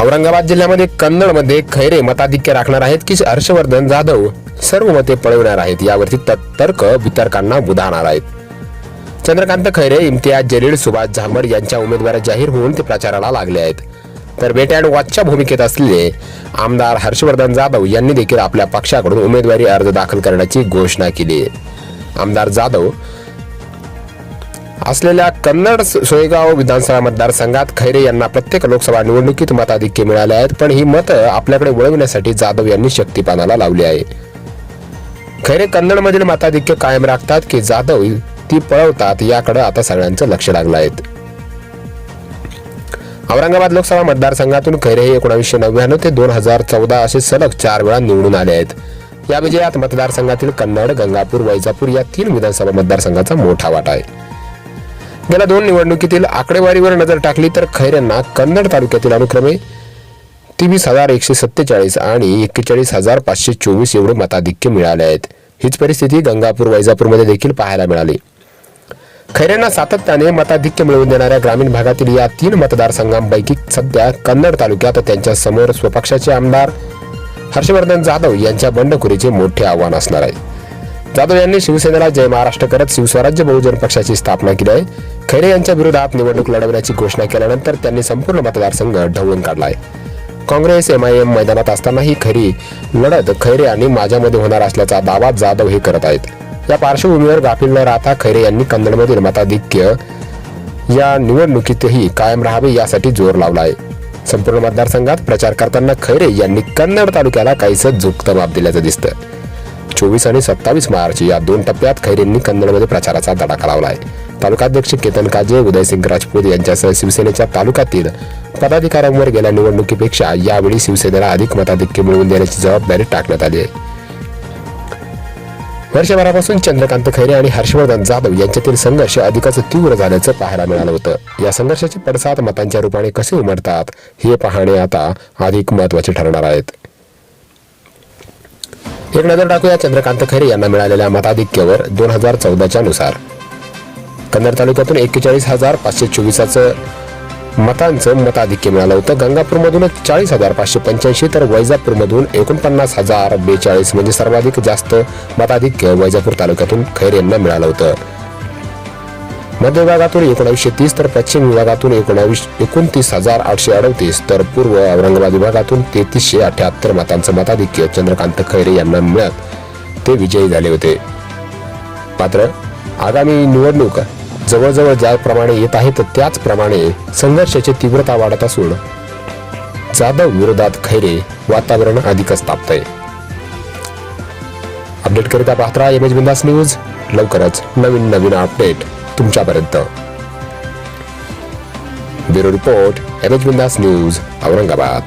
औरंगाबाद जिल्ह्यामध्ये कन्नडमध्ये खैरे मताधिक्य राखणार आहेत की हर्षवर्धन जाधव? सर्व मते पळविणार आहेत. यावरती तर्क वितर्कांना बुधाणार आहेत. चंद्रकांत खैरे इम्तियाज जलील सुभाष झांबर यांच्या उमेदवार जाहीर होऊन ते प्रचाराला लागले आहेत. तर बेट अँड वॉचच्या भूमिकेत असलेले आमदार हर्षवर्धन जाधव यांनी देखील आपल्या पक्षाकडून उमेदवारी अर्ज दाखल करण्याची घोषणा केली आहे. आमदार जाधव असलेल्या कन्नड सोयगाव विधानसभा मतदारसंघात खैरे यांना प्रत्येक लोकसभा निवडणुकीत मताधिक्य मिळाले आहेत पण ही मतं आपल्याकडे वळविण्यासाठी जाधव यांनी शक्तीपानाला लावली आहे. खैरे कन्नडमधील मताधिक्य कायम राखतात की जाधव ती पळवतात याकडे आता सगळ्यांचं लक्ष लागलं आहे. औरंगाबाद लोकसभा मतदारसंघातून खैरे हे एकोणावीसशे नव्याण्णव ते दोन हजार चौदा असे सलग चार वेळा निवडून आले आहेत. या विजयात मतदारसंघातील कन्नड गंगापूर वैजापूर या तीन विधानसभा मतदारसंघाचा मोठा वाटा आहे. गेल्या दोन निवडणुकीतील आकडेवारीवर नजर टाकली तर खैरेंना कन्नड तालुक्यातील अनुक्रमे तेवीस हजार एकशे सत्तेचाळीस आणि एक्केचाळीस हजार पाचशे चोवीस एवढे मताधिक्य मिळाले आहेत. हीच परिस्थिती गंगापूर वैजापूरमध्ये देखील पाहायला मिळाली. खैरेंना सातत्याने मताधिक्य मिळवून देणाऱ्या ग्रामीण भागातील या तीन मतदारसंघांपैकी सध्या कन्नड तालुक्यात त्यांच्यासमोर स्वपक्षाचे आमदार हर्षवर्धन जाधव यांच्या बंडखोरीचे मोठे आव्हान असणार आहे. जाधव यांनी शिवसेनेला जय महाराष्ट्र करत शिवस्वराज्य बहुजन पक्षाची स्थापना केली आहे. खैरे यांच्या विरोधात निवडणूक लढवण्याची घोषणा केल्यानंतर त्यांनी संपूर्ण मतदारसंघ ढवळून काढला आहे काँग्रेस एम आय एम मैदानात असतानाही खरी लढत खैरे आणि माझ्यामध्ये होणार असल्याचा दावा जाधव हे करत आहेत. या पार्श्वभूमीवर गाफील न राहता खैरे यांनी कन्नडमधील मताधिक्य या निवडणुकीतही कायम राहावे यासाठी जोर लावला आहे संपूर्ण मतदारसंघात प्रचार करताना खैरे यांनी कन्नड तालुक्याला काहीसं झुकतं माप दिल्याचं दिसतं चोवीस आणि सत्तावीस मार्च या दोन टप्प्यात खैरेंनी कन्नडमध्ये प्रचाराचा धडाका लावला आहे तालुकाध्यक्ष केतन काजे उदयसिंग राजपूत यांच्यासह शिवसेनेच्या तालुक्यातील पदाधिकाऱ्यांवर गेल्या निवडणुकीपेक्षा यावेळी शिवसेनेला अधिक मताधिक्य मिळवून देण्याची जबाबदारी टाकण्यात आली आहे. वर्षभरापासून चंद्रकांत खैरे आणि हर्षवर्धन जाधव यांच्यातील संघर्ष अधिकच तीव्र झाल्याचं पाहायला मिळालं होतं. या संघर्षाचे पडसाद मतांच्या रूपाने कसे उमटतात हे पाहणे आता अधिक महत्त्वाचे ठरणार आहेत. एक नजर टाकूया चंद्रकांत खैरे यांना मिळालेल्या मताधिक्यावर दोन हजार चौदाच्या नुसार. कन्नड तालुक्यातून एक्केचाळीस हजार पाचशे चोवीसाचं मतांचं मताधिक्य मिळालं होतं. गंगापूरमधून चाळीस हजार पाचशे पंच्याऐंशी तर वैजापूरमधून एकोणपन्नास हजार बेचाळीस म्हणजे सर्वाधिक जास्त मताधिक्य वैजापूर तालुक्यातून खैर यांना मिळालं होतं. मध्य विभागातून एकोणावीसशे तीस तर पश्चिम विभागातून एकोणावीस एकोणतीस हजार आठशे अडतीस तर पूर्व औरंगाबाद विभागातून तेहतीसशे अठ्याहत्तर मतांचं मताधिक्य चंद्रकांत खैरे यांना मिळत. ते विजयी झाले होते. मात्र आगामी निवडणूक जवळजवळ ज्याप्रमाणे येत आहेत त्याचप्रमाणे संघर्षाची तीव्रता वाढत असून जाधव विरोधात खैरे वातावरण अधिकच तापतंय अपडेट करिता पाहता एम एच बिंदास न्यूज. लवकरच नवीन नवीन अपडेट. तुमच्यापर्यंत. Bureau report M H Bindaas news Aurangabad.